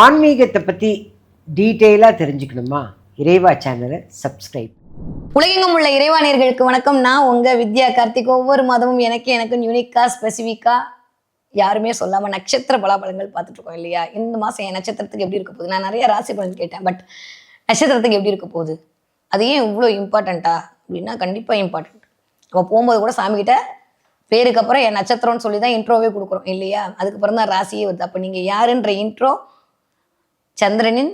ஆன்மீகத்தை பற்றி டீட்டெயிலாக தெரிஞ்சுக்கணுமா? இறைவா சேனலை சப்ஸ்கிரைப். உலகெங்கும் உள்ள இறைவானியர்களுக்கு வணக்கம். நான் உங்கள் வித்யா கார்த்திக். ஒவ்வொரு மாதமும் எனக்கு எனக்கு யூனிக்காக ஸ்பெசிஃபிக்காக யாருமே சொல்லாமல் நட்சத்திர பலாபலங்கள் பார்த்துட்ருக்கோம் இல்லையா? இந்த மாதம் என் நட்சத்திரத்துக்கு எப்படி இருக்க போகுது? நான் நிறைய ராசி பலன் கேட்டேன் பட் நட்சத்திரத்துக்கு எப்படி இருக்க போகுது? அது ஏன் இவ்வளோ இம்பார்ட்டண்ட்டா அப்படின்னா கண்டிப்பாக இம்பார்ட்டன்ட் நம்ம போகும்போது கூட சாமிகிட்ட பேருக்கு அப்புறம் என் நட்சத்திரம்னு சொல்லி தான் இன்ட்ரோவே கொடுக்குறோம் இல்லையா? அதுக்கப்புறம் தான் ராசியே வருது. அப்போ நீங்கள் யாருன்ற இன்ட்ரோ சந்திரனின்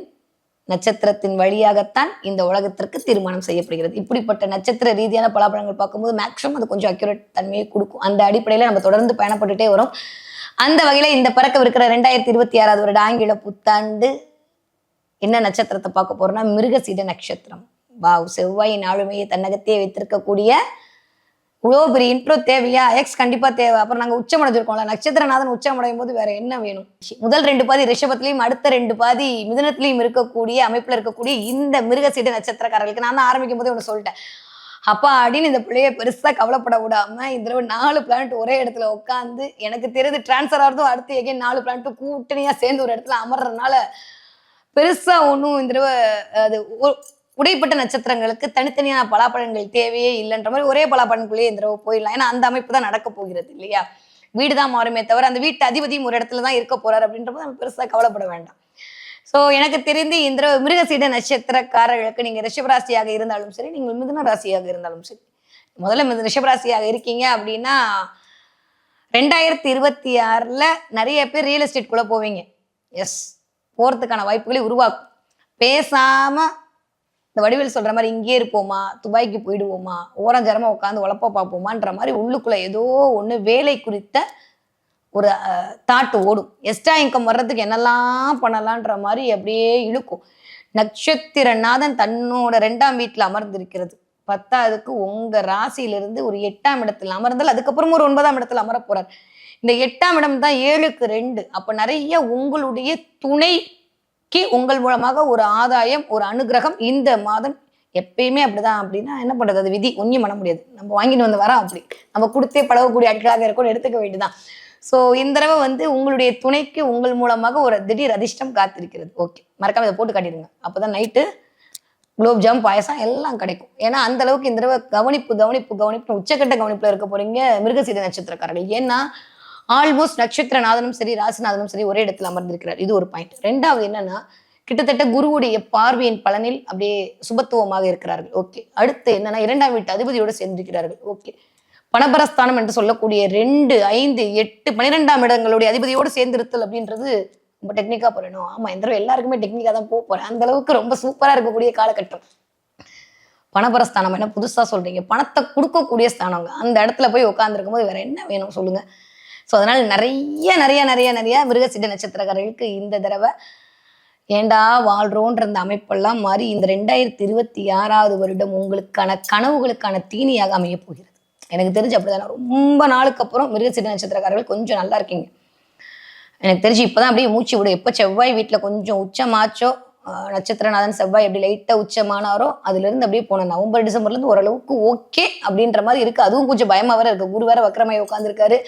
நட்சத்திரத்தின் வழியாகத்தான் இந்த உலகத்திற்கு தீர்மானம் செய்யப்படுகிறது. இப்படிப்பட்ட நட்சத்திர ரீதியான பலாபலங்கள் பார்க்கும்போது மேக்ஸிமம் அது கொஞ்சம் அக்யூரேட் தன்மையை கொடுக்கும். அந்த அடிப்படையில் நம்ம தொடர்ந்து பயணப்பட்டுட்டே வரும். அந்த வகையில் இந்த பிறக்கவிருக்கிற ரெண்டாயிரத்தி இருபத்தி ஆறாவது வருட ஆங்கில புத்தாண்டு என்ன நட்சத்திரத்தை பார்க்க போறோம்னா மிருகசீட நட்சத்திரம். வாவ் செவ்வாயின் ஆளுமையை தன்னகத்தையே வைத்திருக்கக்கூடிய இவ்வளோ பெரிய இன்ட்ரோ தேவையா? எக்ஸ் கண்டிப்பா தேவை. அப்புறம் நாங்க உச்சமடைஞ்சிருக்கோம்ல. நட்சத்திரநாதன் உச்சமடையும் போது வேற என்ன வேணும்? முதல் ரெண்டு பாதி ரிஷபத்திலையும் அடுத்த ரெண்டு பாதி மிதனத்திலையும் இருக்கக்கூடிய அமைப்புல இருக்கக்கூடிய இந்த மிருகசீட நட்சத்திரக்காரர்களுக்கு நான் தான் ஆரம்பிக்கும் போதே ஒன்று சொல்லிட்டேன். அப்பா அப்படின்னு இந்த பிள்ளைய பெருசா கவலைப்பட விடாம இந்த தடவை நாலு பிளானட் ஒரே இடத்துல உட்காந்து எனக்கு தெரியுது டிரான்ஸ்ஃபர் ஆகிறதும் அடுத்து எகைன் நாலு பிளானட் கூட்டணியா சேர்ந்து ஒரு இடத்துல அமர்றதுனால பெருசா ஒன்றும் இந்த தடவை அது உடைப்பட்ட நட்சத்திரங்களுக்கு தனித்தனியான பலாப்பழங்கள் தேவையே இல்லைன்ற மாதிரி ஒரே பலாப்பழங்குள்ளேயே இந்த தடவை போயிடலாம். ஏன்னா அந்த அமைப்பு தான் நடக்க போகிறது இல்லையா? வீடு தான் மாறுமே தவிர அந்த வீட்டு அதிபதியும் ஒரு இடத்துல தான் இருக்க போறாரு அப்படின்ற போது நம்ம பெருசாக கவலைப்பட வேண்டாம். ஸோ எனக்கு தெரிந்து இந்த மிருகசீட நட்சத்திரக்காரர்களுக்கு நீங்கள் ரிஷபராசியாக இருந்தாலும் சரி நீங்கள் மிதுன ராசியாக இருந்தாலும் சரி முதல்ல மிது ரிஷபராசியாக இருக்கீங்க அப்படின்னா ரெண்டாயிரத்தி இருபத்தி ஆறில் நிறைய பேர் ரியல் எஸ்டேட் கூட போவீங்க. எஸ் போகிறதுக்கான வாய்ப்புகளை உருவாக்கும். பேசாமல் இந்த வடிவேல் சொல்ற மாதிரி இங்கே இருப்போமா? துபாய்க்கு போயிடுவோமா? ஓரஞ்சரமா உட்காந்து உழப்ப பார்ப்போமான்ற மாதிரி உள்ளுக்குள்ள ஏதோ ஒண்ணு வேலை குறித்த ஒரு தாட்டு ஓடும். எக்ஸ்ட்ரா இன்கம் வர்றதுக்கு என்னெல்லாம் பண்ணலான்ற மாதிரி அப்படியே இழுக்கும். நட்சத்திரநாதன் தன்னோட ரெண்டாம் வீட்டுல அமர்ந்திருக்கிறது. பத்தாவதுக்கு உங்க ராசியிலிருந்து ஒரு எட்டாம் இடத்துல அமர்ந்தால் அதுக்கப்புறம் ஒரு ஒன்பதாம் இடத்துல அமர போறார். இந்த எட்டாம் இடம் தான் ஏழுக்கு ரெண்டு. அப்ப நிறைய உங்களுடைய துணை கி உங்கள் மூலமாக ஒரு ஆதாயம் ஒரு அனுகிரகம் இந்த மாதம் எப்பயுமே அப்படிதான். அப்படின்னா என்ன பண்றது? அது விதி. ஒன்றும் பண்ண முடியாது. நம்ம வாங்கிட்டு வந்து வரோம் அப்படி. நம்ம கொடுத்தே பழகக்கூடிய ஆட்களாக இருக்கணும் எடுத்துக்க வேண்டியதான் ஸோ இந்த தடவை வந்து உங்களுடைய துணைக்கு உங்கள் மூலமாக ஒரு திடீர் அதிர்ஷ்டம் காத்திருக்கிறது. ஓகே மறக்காம இதை போட்டு காட்டிடுங்க. அப்போதான் நைட்டு குலோப் ஜாம் பாயசம் எல்லாம் கிடைக்கும். ஏன்னா அந்த அளவுக்கு இந்த தடவை கவனிப்பு கவனிப்பு கவனிப்பு உச்சக்கட்ட கவனிப்புல இருக்க போறீங்க மிருகசீத நட்சத்திரக்காரர்கள். ஏன்னா ஆல்மோஸ்ட் நட்சத்திரநாதனும் சரி ராசிநாதனும் சரி ஒரே இடத்துல அமர்ந்திருக்கிறார். இது ஒரு பாயிண்ட் ரெண்டாவது என்னன்னா கிட்டத்தட்ட குருவுடைய பார்வையின் பலனில் அப்படியே சுபத்துவமாக இருக்கிறார்கள். ஓகே அடுத்து என்னன்னா இரண்டாம் வீட்டு அதிபதியோடு சேர்ந்திருக்கிறார்கள். ஓகே பணபரஸ்தானம் என்று சொல்லக்கூடிய ரெண்டு ஐந்து எட்டு பன்னிரெண்டாம் இடங்களுடைய அதிபதியோடு சேர்ந்திருத்தல் அப்படின்றது ரொம்ப டெக்னிக்கா போறணும். ஆமா இந்த தடவை எல்லாருக்குமே டெக்னிக்கா தான் போக போறேன். அந்த அளவுக்கு ரொம்ப சூப்பரா இருக்கக்கூடிய காலகட்டம். பணபரஸ்தானம் என்ன புதுசா சொல்றீங்க? பணத்தை கொடுக்கக்கூடிய ஸ்தானங்க அந்த இடத்துல போய் உட்காந்துருக்கும் போது வேற என்ன வேணும் சொல்லுங்க. ஸோ அதனால் நிறைய நிறைய நிறைய நிறைய மிருகசிட்ட நட்சத்திரக்காரர்களுக்கு இந்த தடவை ஏண்டா வாழ்றோன்ற அந்த அமைப்பெல்லாம் மாறி இந்த ரெண்டாயிரத்தி இருபத்தி ஆறாவது வருடம் உங்களுக்கான கனவுகளுக்கான தீனியாக அமைய போகிறது. எனக்கு தெரிஞ்சு அப்படிதான். ரொம்ப நாளுக்கு அப்புறம் மிருகசிட்ட நட்சத்திரக்காரர்கள் கொஞ்சம் நல்லா இருக்கீங்க. எனக்கு தெரிஞ்சு இப்போதான் அப்படியே மூச்சு விடும் எப்போ செவ்வாய் வீட்டில் கொஞ்சம் உச்சமாச்சோ நட்சத்திரநாதன் செவ்வாய் எப்படி லைட்டாக உச்சமானாரோ அதுலேருந்து அப்படியே போன நவம்பர் டிசம்பர்லேருந்து ஓரளவுக்கு ஓகே அப்படின்ற மாதிரி இருக்குது அதுவும் கொஞ்சம் பயமாக வேற இருக்குது குரு வேற வக்கரமாய் உட்காந்துருக்காரு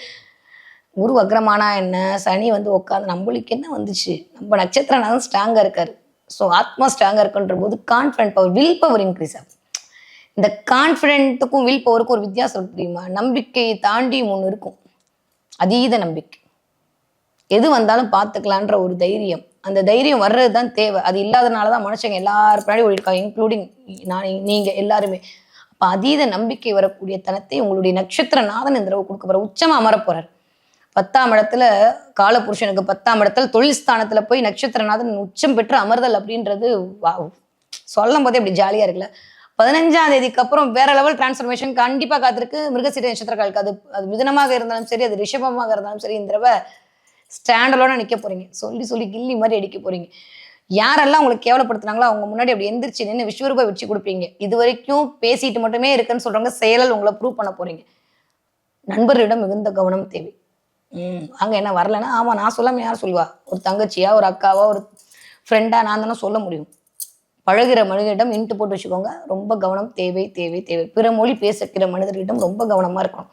குரு வக்ரமானா என்ன? சனி வந்து உட்காந்து நம்மளுக்கு என்ன வந்துச்சு? நம்ம நட்சத்திரநாதன் ஸ்ட்ராங்காக இருக்காரு. ஸோ ஆத்மா ஸ்ட்ராங்காக இருக்குன்ற போது confident power will power increase ஆகும் இந்த கான்ஃபிடென்ட்டுக்கும் வில் பவருக்கும் ஒரு வித்தியாசம் தெரியுமா? நம்பிக்கையை தாண்டி ஒன்று இருக்கும். அதீத நம்பிக்கை. எது வந்தாலும் பார்த்துக்கலான்ற ஒரு தைரியம். அந்த தைரியம் வர்றது தான் தேவை. அது இல்லாதனால தான் மனுஷங்க எல்லாரும் பின்னாடி ஓடிருக்காங்க இன்க்ளூடிங் நான் நீங்கள் எல்லாருமே. அப்போ அதீத நம்பிக்கை வரக்கூடிய தனத்தை உங்களுடைய நட்சத்திர நாதன் இந்த தடவை கொடுக்க போகிற உச்சமாக அமர போகிறார் பத்தாம் இடத்துல காலபுருஷனுக்கு பத்தாம் இடத்துல தொழில் ஸ்தானத்துல போய் நட்சத்திரநாதன் உச்சம் பெற்று அமர்தல் அப்படின்றது வா சொல்லும் போதே அப்படி ஜாலியா இருக்குல்ல. பதினஞ்சாம் தேதிக்கு அப்புறம் வேற லெவல் டிரான்ஸ்ஃபர்மேஷன் கண்டிப்பா காத்திருக்கு. மிருகசீர நட்சத்திரக்காலுக்கு அது அது மிதனமாக இருந்தாலும் சரி அது ரிஷபமாக இருந்தாலும் சரி இந்த தடவை ஸ்டாண்டலோட நிக்க போறீங்க. சொல்லி சொல்லி கில்லி மாதிரி அடிக்க போறீங்க. யாரெல்லாம் உங்களுக்கு கேவலப்படுத்துனாங்களோ அவங்க முன்னாடி அப்படி எந்திரிச்சு நின்று விஸ்வரூபா வச்சு கொடுப்பீங்க. இது வரைக்கும் பேசிட்டு மட்டுமே இருக்குன்னு சொல்றவங்க செயலல் உங்களை ப்ரூவ் பண்ண போறீங்க. நண்பர்களிடம் மிகுந்த கவனம் தேவை. ம் அங்க என்ன வரலன்னா ஆமா நான் சொல்லாம யார் சொல்லுவா? ஒரு தங்கச்சியா ஒரு அக்காவா ஒரு ஃப்ரெண்டா நான் தானே சொல்ல முடியும். பழகுற மனிதனிடம் இன்ட்டு போட்டு வச்சுக்கோங்க. ரொம்ப கவனம் தேவை தேவை தேவை. பிற மொழி பேசுகிற மனிதர்களிடம் ரொம்ப கவனமா இருக்கணும்.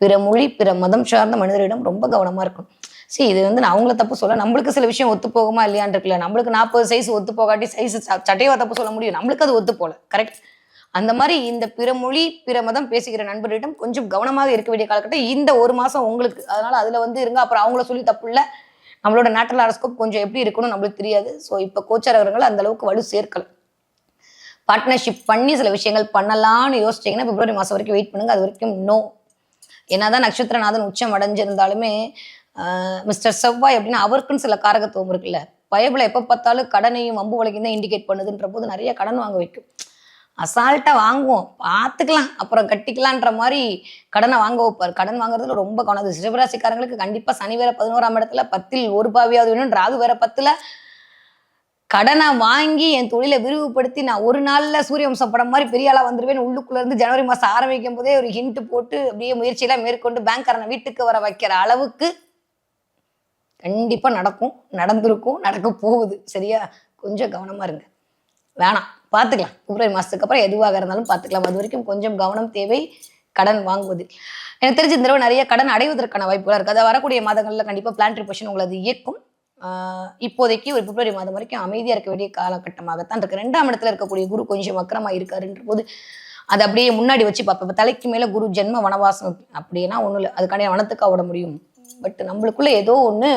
பிற மொழி பிற மதம் சார்ந்த மனிதரிடம் ரொம்ப கவனமா இருக்கணும். சரி இது வந்து நான் அவங்கள தப்பு சொல்ல நம்மளுக்கு சில விஷயம் ஒத்து போகுமா இல்லையான்னு இருக்குல்ல. நம்மளுக்கு நாற்பது சைஸ் ஒத்து போகாட்டி சைஸ் சட்டையவா தப்பு சொல்ல முடியும். நம்மளுக்கு அது ஒத்து போல கரெக்ட் அந்த மாதிரி இந்த பிற மொழி பிற மதம் பேசுகிற நண்பர்களிடம் கொஞ்சம் கவனமாக இருக்க வேண்டிய காலகட்டம் இந்த ஒரு மாசம் உங்களுக்கு. அதனால அதுல வந்து இருங்க. அப்புறம் அவங்கள சொல்லி தப்பு இல்லை. நம்மளோட நேட்டல் அரஸ்கோப் கொஞ்சம் எப்படி இருக்கணும் நம்மளுக்கு தெரியாது. ஸோ இப்போ கோச்சர் அவர்கள் அந்த அளவுக்கு வலு சேர்க்கலை. பார்ட்னர்ஷிப் பண்ணி சில விஷயங்கள் பண்ணலாம்னு யோசிச்சீங்கன்னா பிப்ரவரி மாதம் வரைக்கும் வெயிட் பண்ணுங்க. அது வரைக்கும் நோ என்னதான் நட்சத்திரநாதன் உச்சம் அடைஞ்சிருந்தாலுமே மிஸ்டர் செவ்வாய் அப்படின்னா அவருக்குன்னு சில காரகத்துவம் இருக்குல்ல. பயபுல எப்போ பார்த்தாலும் கடனையும் வம்பு வழக்கையும் தான் இண்டிகேட் பண்ணுதுன்ற போது நிறைய கடன் வாங்க வைக்கும். அசால்ட்டாக வாங்குவோம். பார்த்துக்கலாம் அப்புறம் கட்டிக்கலான்ற மாதிரி கடனை வாங்க வைப்பார். கடன் வாங்குறதுல ரொம்ப கவனம். அது சிவராசிக்காரங்களுக்கு கண்டிப்பாக சனி வேற பதினோராம் இடத்துல பத்தில் ஒரு பாவியாவது வேணும் ராகு வேற பத்தில் கடனை வாங்கி என் தொழிலை விரிவுபடுத்தி நான் ஒரு நாளில் சூரிய வம்சம் படம் மாதிரி பெரிய ஆளாக வந்துடுவேன் உள்ளுக்குள்ளேருந்து ஜனவரி மாதம் ஆரம்பிக்கும் போதே ஒரு ஹிண்ட் போட்டு அப்படியே முயற்சியெல்லாம் மேற்கொண்டு பேங்க்காரனை வீட்டுக்கு வர வைக்கிற அளவுக்கு கண்டிப்பாக நடக்கும். நடந்திருக்கும். நடக்க போகுது. சரியா? கொஞ்சம் கவனமாக இருங்க. வேணாம் பார்த்துக்கலாம். பிப்ரவரி மாதத்துக்கு அப்புறம் எதுவாக இருந்தாலும் பார்த்துக்கலாம். அது வரைக்கும் கொஞ்சம் கவனம் தேவை கடன் வாங்குவதில். எனக்கு தெரிஞ்ச இந்த தடவை நிறைய கடன் அடைவதற்கான வாய்ப்புகள் இருக்குது அதை வரக்கூடிய மாதங்களில் கண்டிப்பாக பிளான் ரிப்போஷன் உங்களது இயக்கும் இப்போதைக்கு ஒரு பிப்ரவரி மாதம் வரைக்கும் அமைதியாக இருக்க வேண்டிய காலகட்டமாகத்தான் இருக்குது ரெண்டாம் இடத்துல இருக்கக்கூடிய குரு கொஞ்சம் அக்கரமாக இருக்காருன்ற போது அதை அப்படியே முன்னாடி வச்சு பார்ப்பேன் தலைக்கு மேலே குரு ஜென்ம வனவாசம் அப்படின்னா ஒன்றும் இல்லை. அதுக்கான வனத்துக்கு விட முடியும். பட் நம்மளுக்குள்ளே ஏதோ ஒன்று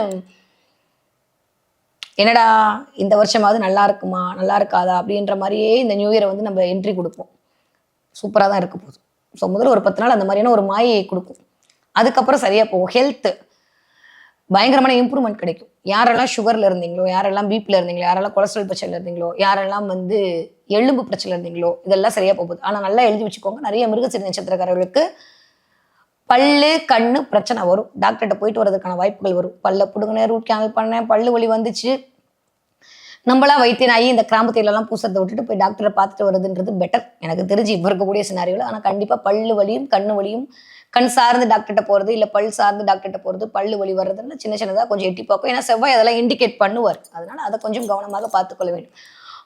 என்னடா இந்த வருஷமாவது நல்லா இருக்குமா? நல்லா இருக்காதா? அப்படின்ற மாதிரியே இந்த நியூ இயரை வந்து நம்ம என்ட்ரி கொடுப்போம். சூப்பராக தான் இருக்க போகுது. ஸோ முதல்ல ஒரு பத்து நாள் அந்த மாதிரியான ஒரு மாயை கொடுக்கும். அதுக்கப்புறம் சரியாக போகும். ஹெல்த்து பயங்கரமான இம்ப்ரூவ்மெண்ட் கிடைக்கும். யாரெல்லாம் சுகரில் இருந்தீங்களோ யாரெல்லாம் பிபியில் இருந்தீங்களோ யாரெல்லாம் கொலஸ்ட்ரால் பிரச்சனையில் இருந்தீங்களோ யாரெல்லாம் வந்து எலும்பு பிரச்சனை இருந்தீங்களோ இதெல்லாம் சரியாக போகுது. ஆனால் நல்லா எழுதி வச்சுக்கோங்க. நிறைய மிருகசீர நட்சத்திரக்காரர்களுக்கு பல்லு கண்ணு பிரச்சனை வரும். டாக்டர்கிட்ட போயிட்டு வரதுக்கான வாய்ப்புகள் வரும். பல்ல பிடுங்கினேன் ரூட் கேனல் பண்ணேன் பல்லு வலி வந்துச்சு. நம்மளா வைத்தியனாகி இந்த கிராம தேயிலெல்லாம் பூசத்தை விட்டுட்டு போய் டாக்டரை பார்த்துட்டு வருதுன்றது பெட்டர் எனக்கு தெரிஞ்சு இப்போ இருக்கக்கூடிய சினாரியோவில் ஆனால் கண்டிப்பாக பல்லு வலியும் கண்ணு வலியும் கண் சார்ந்து டாக்டர்கிட்ட போகிறது இல்லை பல் சார்ந்து டாக்டர்கிட்ட போகிறது பல்லு வலி வர்றதுன்னு சின்ன சின்னதாக கொஞ்சம் எட்டி பார்க்கும். ஏன்னா செவ்வாய் அதெல்லாம் இண்டிகேட் பண்ணுவார். அதனால அதை கொஞ்சம் கவனமாக பார்த்துக்கொள்ள வேண்டும்.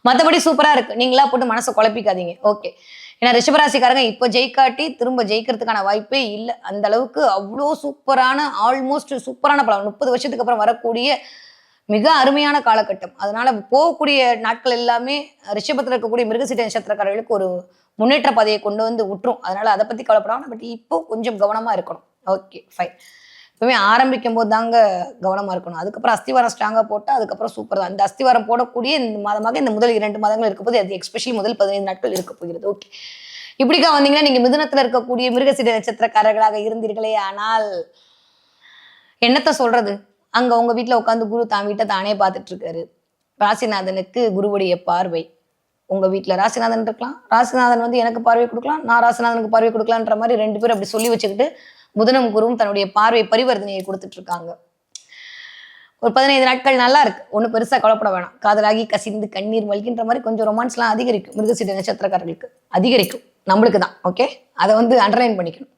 மற்றபடி சூப்பராக இருக்குது நீங்களா போட்டு மனசை குழப்பிக்காதீங்க. ஓகே ஏன்னா ரிஷபராசிக்காரங்க இப்போ ஜெயிக்காட்டி திரும்ப ஜெயிக்கிறதுக்கான வாய்ப்பே இல்லை. அந்த அளவுக்கு அவ்வளோ சூப்பரான ஆல்மோஸ்ட் சூப்பரான பலம் முப்பது வருஷத்துக்கு அப்புறம் வரக்கூடிய மிக அருமையான காலகட்டம். அதனால போகக்கூடிய நாட்கள் எல்லாமே ரிஷபத்தில் இருக்கக்கூடிய மிருகசீட்ட நட்சத்திரக்காரர்களுக்கு ஒரு முன்னேற்ற பாதையை கொண்டு வந்து விட்டுரும் அதனால அதை பத்தி கவலைப்படாமல் பட் இப்போ கொஞ்சம் கவனமா இருக்கணும். ஓகே ஃபைன் எப்பவுமே ஆரம்பிக்கும் போது தாங்க கவனமா இருக்கணும். அதுக்கப்புறம் அஸ்திவாரம் ஸ்ட்ராங்கா போட்டால் அதுக்கப்புறம் சூப்பர் தான். இந்த அஸ்திவாரம் போடக்கூடிய இந்த மாதமாக இந்த முதல் இரண்டு மாதங்கள் இருக்க போது அது எக்ஸ்பெஷலி முதல் பதினைந்து நாட்கள் இருக்க போகிறது. ஓகே இப்படிக்கா வந்தீங்கன்னா நீங்க மிதுனத்துல இருக்கக்கூடிய மிருகசீட நட்சத்திரக்காரர்களாக இருந்தீர்களே ஆனால் என்னத்தை சொல்றது? அங்க உங்க வீட்டில் உட்காந்து குரு தான் வீட்டை தானே பார்த்துட்டு இருக்காரு. ராசிநாதனுக்கு குருவுடைய பார்வை. உங்க வீட்டில் ராசிநாதன் இருக்கலாம். ராசிநாதன் வந்து எனக்கு பார்வை கொடுக்கலாம். நான் ராசிநாதனுக்கு பார்வை கொடுக்கலான்ற மாதிரி ரெண்டு பேரும் அப்படி சொல்லி வச்சுக்கிட்டு புதனும் குருவும் தன்னுடைய பார்வை பரிவர்த்தனையை கொடுத்துட்டு இருக்காங்க ஒரு பதினைந்து நாட்கள் நல்லா இருக்கு. ஒன்றும் பெருசாக கவலைப்பட வேணாம். காதலாகி கசிந்து கண்ணீர் மல்கின்ற மாதிரி கொஞ்சம் ரொமான்ஸ்லாம் அதிகரிக்கும். மிருகசீட நட்சத்திரக்காரர்களுக்கு அதிகரிக்கும். நம்மளுக்கு தான் ஓகே அதை வந்து அண்டர்லைன் பண்ணிக்கணும்.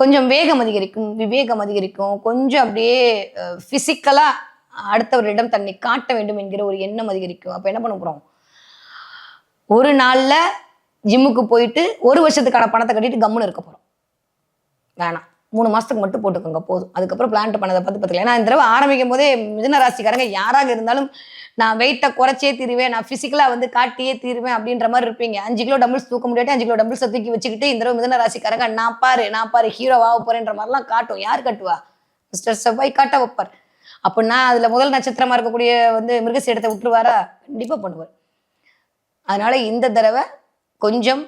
கொஞ்சம் வேகம் அதிகரிக்கும் விவேகம் அதிகரிக்கும். கொஞ்சம் அப்படியே ஃபிசிக்கலாக அடுத்தவரிடம் தன்னை காட்ட வேண்டும் என்கிற ஒரு எண்ணம் அதிகரிக்கும். அப்போ என்ன பண்ண போகிறோம் ஒரு நாளில் ஜிம்முக்கு போயிட்டு ஒரு வருஷத்துக்கான பணத்தை கட்டிட்டு கம்முன்னு இருக்க போகிறோம் வேணாம். மூணு மாசத்துக்கு மட்டும் போட்டுக்கோங்க போதும். அதுக்கப்புறம் பிளான் பண்ணதை பார்த்து பார்த்துக்கலாம். ஏன்னா இந்த தடவை ஆரம்பிக்கும் போதே மிதுன ராசிக்காரங்க யாராக இருந்தாலும் நான் வெயிட்டை குறைச்சே தீருவேன் நான் பிசிக்கலா வந்து காட்டியே தீருவேன் அப்படின்ற மாதிரி இருப்பீங்க. அஞ்சு கிலோ டம்பிள்ஸ் தூக்க முடியாட்டி அஞ்சு கிலோ டம்பிள்ஸ் தூக்கி வச்சுக்கிட்டு இந்த தடவை மிதுன ராசிக்காரங்க நான் பாரு நான் பாரு ஹீரோவாக போறேன்ற மாதிரிலாம் காட்டும். யார் கட்டுவா? மிஸ்டர் செவ்வாய் காட்ட வைப்பார். அப்படின்னா அதுல முதல் நட்சத்திரமா இருக்கக்கூடிய வந்து மிருகசீடத்தை விட்டுருவாரா? கண்டிப்பா பண்ணுவார். அதனால இந்த தடவை கொஞ்சம்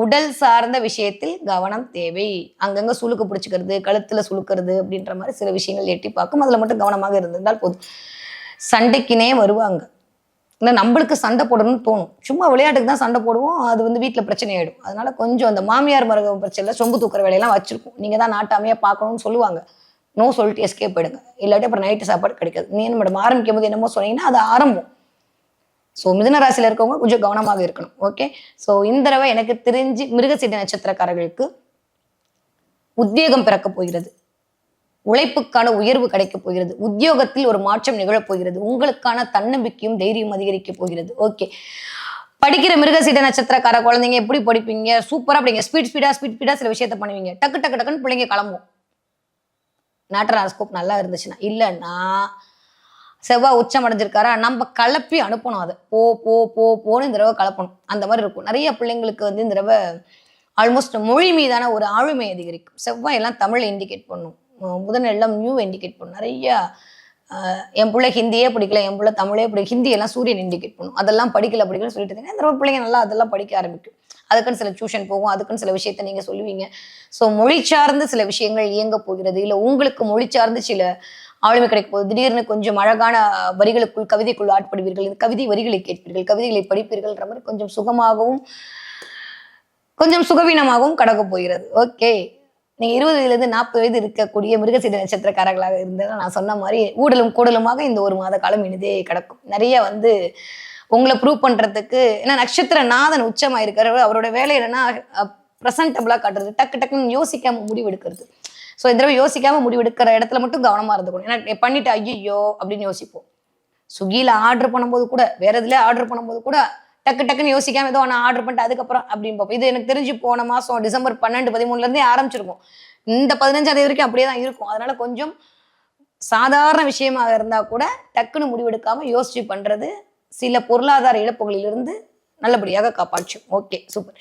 உடல் சார்ந்த விஷயத்தில் கவனம் தேவை. அங்கங்க சுழுக்கு பிடிச்சிக்கிறது கழுத்துல சுழுக்கிறது அப்படின்ற மாதிரி சில விஷயங்கள் எட்டி பார்க்கும். அதுல மட்டும் கவனமாக இருந்திருந்தால் போதும். சண்டைக்குனே வருவாங்க. இல்லை நம்மளுக்கு சண்டை போடணும்னு தோணும். சும்மா விளையாட்டுக்கு தான் சண்டை போடுவோம். அது வந்து வீட்டில் பிரச்சனை ஆயிடும் அதனால கொஞ்சம் அந்த மாமியார் மருக பிரச்சனை சொம்பு தூக்குற வேலையெல்லாம் வச்சிருக்கோம். நீங்க தான் நாட்டாமையா பார்க்கணும்னு சொல்லுவாங்க. நோ சொல்லிட்டு எஸ்கேப் போயிடுங்க இல்லாட்டி அப்புறம் நைட்டு சாப்பாடு கிடைக்காது. நீ என்ன மேடம் ஆரம்பிக்கும் போது என்னமோ சொன்னீங்கன்னா அது ஆரம்பம். ஸோ மிதுன ராசியில் இருக்கவங்க கொஞ்சம் கவனமாக இருக்கணும் ஓகே ஸோ இந்த தடவை எனக்கு தெரிஞ்சு மிருகசீட நட்சத்திரக்காரர்களுக்கு உத்வேகம் பிறக்கப் போகிறது. உழைப்புக்கான உயர்வு கிடைக்கப் போகிறது. உத்தியோகத்தில் ஒரு மாற்றம் நிகழப் போகிறது. உங்களுக்கான தன்னம்பிக்கையும் தைரியம் அதிகரிக்க போகிறது ஓகே படிக்கிற மிருகசீட நட்சத்திரக்கார குழந்தைங்க எப்படி படிப்பீங்க? சூப்பராக படிங்க. ஸ்பீட் ஸ்பீடாக ஸ்பீட் ஸ்பீடாக சில விஷயத்த பண்ணுவீங்க. டக்கு டக்கு டக்குன்னு பிள்ளைங்க கிளம்பும். நாட்டர் ஹாரோஸ்கோப் நல்லா இருந்துச்சுன்னா இல்லைன்னா செவ்வாய் உச்சம் அடைஞ்சிருக்காரா நம்ம கலப்பி அனுப்பணும் அதை. போ போ போ போன்னு இந்த தடவை கலப்பணும். அந்த மாதிரி இருக்கும். நிறைய பிள்ளைங்களுக்கு வந்து இந்த தடவை ஆல்மோஸ்ட் மொழி மீதான ஒரு ஆளுமை அதிகரிக்கும். செவ்வாய் எல்லாம் தமிழ் இண்டிகேட் பண்ணும். அஹ் புதன் எல்லாம் நியூ இண்டிகேட் பண்ணும். நிறைய என் பிள்ளை ஹிந்தியே பிடிக்கல என் பிள்ளை தமிழே பிடிக்கல ஹிந்தி எல்லாம் சூரியன் இண்டிகேட் பண்ணும். அதெல்லாம் படிக்கல படிக்கல சொல்லிட்டு இருந்தீங்க இந்த தடவை பிள்ளைங்க நல்லா அதெல்லாம் படிக்க ஆரம்பிக்கும். அதுக்குன்னு சில டியூஷன் போகும் அதுக்குன்னு சில விஷயத்த நீங்க சொல்லுவீங்க. ஸோ மொழி சார்ந்து சில விஷயங்கள் இயங்க போகிறது இல்லை உங்களுக்கு மொழி சார்ந்து சில ஆளுமை கிடைக்க போது திடீர்னு கொஞ்சம் அழகான வரிகளுக்குள் கவிதைக்குள் ஆட்படுவீர்கள். இந்த கவிதை வரிகளை கேட்பீர்கள். கவிதைகளை படிப்பீர்கள்ன்ற மாதிரி கொஞ்சம் சுகமாகவும் கொஞ்சம் சுகவீனமாகவும் கடக்க போகிறது. ஓகே. நீங்கள் இருபது வயதுலேருந்து நாற்பது வயது இருக்கக்கூடிய மிருகசீட நட்சத்திரக்காரர்களாக இருந்தால் நான் சொன்ன மாதிரி ஊடலும் கூடலுமாக இந்த ஒரு மாத காலம் இனிதே கிடக்கும். நிறைய வந்து உங்களை ப்ரூவ் பண்ணுறதுக்கு ஏன்னா நட்சத்திர நாதன் உச்சமாக இருக்கிறவர் அவரோட வேலை என்னன்னா ப்ரெசன்டபிளாக காட்டுறது. டக்கு டக்குன்னு யோசிக்காமல் முடிவெடுக்கிறது. ஸோ இந்த தடவை யோசிக்காம முடிவெடுக்கிற இடத்துல மட்டும் கவனமா இருந்துக்கணும். ஏன்னா பண்ணிட்டு ஐயோ அப்படின்னு யோசிப்போம். ஸ்விக்கியில் ஆர்டர் பண்ணும்போது கூட வேற இதுல ஆர்டர் பண்ணும்போது கூட டக்கு டக்குன்னு யோசிக்காம ஏதோ நான் ஆர்டர் பண்ணிட்டு அதுக்கப்புறம் அப்படின்னு பார்ப்போம். இது எனக்கு தெரிஞ்சு போன மாசம் டிசம்பர் பன்னெண்டு பதிமூணுல இருந்தே ஆரம்பிச்சிருக்கும். இந்த பதினஞ்சாம் தேதி வரைக்கும் அப்படியே தான் இருக்கும். அதனால கொஞ்சம் சாதாரண விஷயமாக இருந்தா கூட டக்குன்னு முடிவெடுக்காம யோசிச்சு பண்றது சில பொருளாதார இழப்புகளிலிருந்து நல்லபடியாக காப்பாற்றும். ஓகே சூப்பர்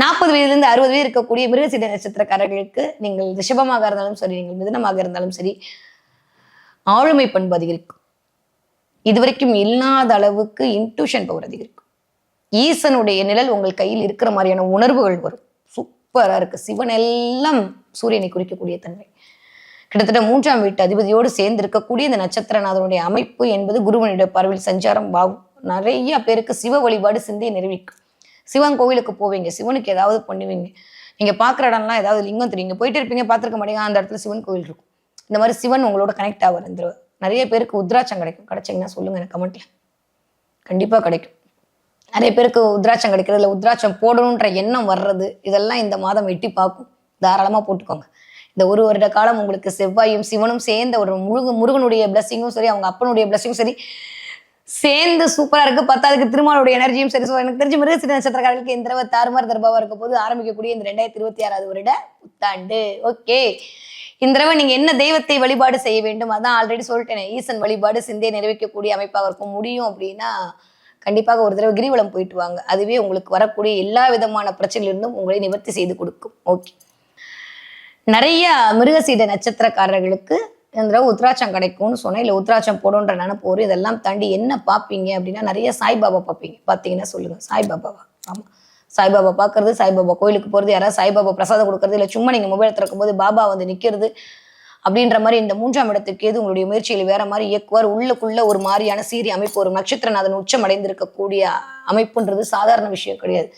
நாற்பது வயதுலேருந்து அறுபது வயது இருக்கக்கூடிய மிருகசீட நட்சத்திரக்காரர்களுக்கு நீங்கள் ரிஷபமாக இருந்தாலும் சரி நீங்கள் மிதனமாக இருந்தாலும் சரி ஆளுமை பண்பு அதிகரிக்கும். இதுவரைக்கும் இல்லாத அளவுக்கு இன்ட்யூஷன் பவர் அதிகரிக்கும். ஈசனுடைய நிழல் உங்கள் கையில் இருக்கிற மாதிரியான உணர்வுகள் வரும். சூப்பராக இருக்குது சிவன் எல்லாம் சூரியனை குறிக்கக்கூடிய தன்மை. கிட்டத்தட்ட மூன்றாம் வீட்டு அதிபதியோடு சேர்ந்து இருக்கக்கூடிய இந்த நட்சத்திரநாதனுடைய அமைப்பு என்பது குருவனுடைய பார்வையில் சஞ்சாரம் பாவும் நிறைய பேருக்கு சிவ வழிபாடு சிந்தையை நிரூபிக்கும் சிவன் கோவிலுக்கு போவீங்க சிவனுக்கு ஏதாவது பண்ணுவீங்க. நீங்கள் பார்க்குற இடம்லாம் ஏதாவது லிங்கம் தெரியுங்க போயிட்டு இருப்பீங்க பார்த்துருக்க மாட்டீங்க. அந்த இடத்துல சிவன் கோவில் இருக்கும். இந்த மாதிரி சிவன் உங்களோட கனெக்ட் ஆக வந்துருவார் நிறைய பேருக்கு உத்ராட்சம் கிடைக்கும். கிடைச்சிங்கன்னா சொல்லுங்க எனக்கு கமெண்ட்ல கண்டிப்பாக கிடைக்கும். நிறைய பேருக்கு உத்ராட்சம் கிடைக்கிறது இல்லை. உத்ராட்சம் போடணுன்ற எண்ணம் வர்றது இதெல்லாம் இந்த மாதம் எட்டி பார்க்கும். தாராளமாக போட்டுக்கோங்க. இந்த ஒரு வருட காலம் உங்களுக்கு செவ்வாயும் சிவனும் சேர்ந்த ஒரு முருக முருகனுடைய பிளஸ்ஸிங்கும் சரி அவங்க அப்பனுடைய பிளஸ்ஸிங்கும் சரி சேர்ந்து சூப்பரா இருக்கு. பத்தாவதுக்கு திருமாலுடைய எனர்ஜியும் சரி. ஸோ எனக்கு தெரிஞ்ச மிருகசி நட்சத்திரக்காரர்களுக்கு இந்த தடவை தாறுமாறு தர்பாவா இருக்க போது ஆரம்பிக்கக்கூடிய இந்த ரெண்டாயிரத்தி இருபத்தி ஆறாவது வருட புத்தாண்டு. ஓகே இந்த தடவை நீங்க என்ன தெய்வத்தை வழிபாடு செய்ய வேண்டும்? அதான் ஆல்ரெடி சொல்லிட்டேனே. ஈசன் வழிபாடு சிந்தையை நிறைவேற்றக்கூடிய அமைப்பாக இருக்கும். முடியும் அப்படின்னா கண்டிப்பாக ஒரு தடவை கிரிவலம் போயிட்டு வாங்க. அதுவே உங்களுக்கு வரக்கூடிய எல்லா விதமான பிரச்சனையிலிருந்தும் உங்களை நிவர்த்தி செய்து கொடுக்கும். ஓகே நிறைய மிருகசீட நட்சத்திரக்காரர்களுக்கு இந்த தடவை உத்ராட்சம் கிடைக்கும்னு சொன்னேன். இல்லை உத்ராட்சம் போடுன்ற நினைப்பு வரும். இதெல்லாம் தாண்டி என்ன பார்ப்பீங்க அப்படின்னா நிறைய சாய்பாபா பார்ப்பீங்க. பார்த்தீங்கன்னா சொல்லுங்க. சாய்பாபாவா? ஆமாம் சாய்பாபா பார்க்கறது சாய்பாபா கோயிலுக்கு போகிறது யாராவது சாய்பாபா பிரசாதம் கொடுக்கறது இல்லை சும்மா நீங்கள் மொபைல் திறக்கும்போது பாபா வந்து நிற்கிறது அப்படின்ற மாதிரி இந்த மூன்றாம் இடத்துக்கு எது உங்களுடைய முயற்சியில் வேற மாதிரி இயக்குவார்? உள்ளுக்குள்ள ஒரு மாதிரியான சீரிய அமைப்பு ஒரு நட்சத்திரநாதன் உச்சம் அடைந்திருக்கக்கூடிய அமைப்புன்றது சாதாரண விஷயம் கிடையாது.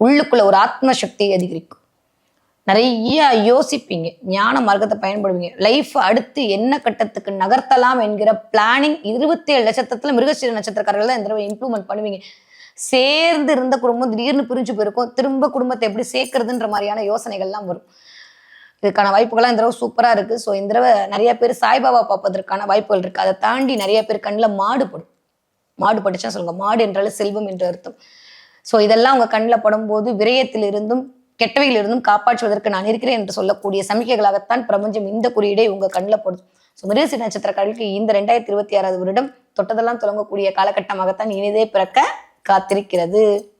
உள்ளுக்குள்ள ஒரு ஆத்ம சக்தியை அதிகரிக்கும். நிறைய யோசிப்பீங்க. ஞான மார்க்கத்தை பயன்படுவீங்க. லைஃப் அடுத்து என்ன கட்டத்துக்கு நகர்த்தலாம் என்கிற பிளானிங் இருபத்தி ஏழு நட்சத்திரத்துல மிருகசீர நட்சத்திரக்காரர்கள் தான் இந்த தடவை இம்ப்ரூவ்மெண்ட் பண்ணுவீங்க. சேர்ந்து இருந்த குடும்பம் திடீர்னு பிரிஞ்சு போயிருக்கும். திரும்ப குடும்பத்தை எப்படி சேர்க்கறதுன்ற மாதிரியான யோசனைகள்லாம் வரும். இதுக்கான வாய்ப்புகள்லாம் இந்த தடவை சூப்பரா இருக்கு. ஸோ இந்த தடவை நிறைய பேர் சாய்பாபா பார்ப்பதற்கான வாய்ப்புகள் இருக்கு. அதை தாண்டி நிறைய பேர் கண்ணில் மாடுபடும் மாடு படிச்சா சொல்லுங்க. மாடு என்றாலும் செல்வம் என்று அர்த்தம். ஸோ இதெல்லாம் உங்க கண்ணில் படும்போது விரயத்திலிருந்தும் கெட்டவையிலிருந்தும் காப்பாற்றுவதற்கு நான் இருக்கிறேன் என்று சொல்லக்கூடிய சமிக்கைகளாகத்தான் பிரபஞ்சம் இந்த குறியீடை உங்க கண்ணில் போடும் சுமரிசி நட்சத்திரக்காரர்களுக்கு இந்த ரெண்டாயிரத்தி இருபத்தி ஆறாவது வருடம் தொட்டதெல்லாம் தொடங்கக்கூடிய காலகட்டமாகத்தான் இனிதே பிறக்க காத்திருக்கிறது.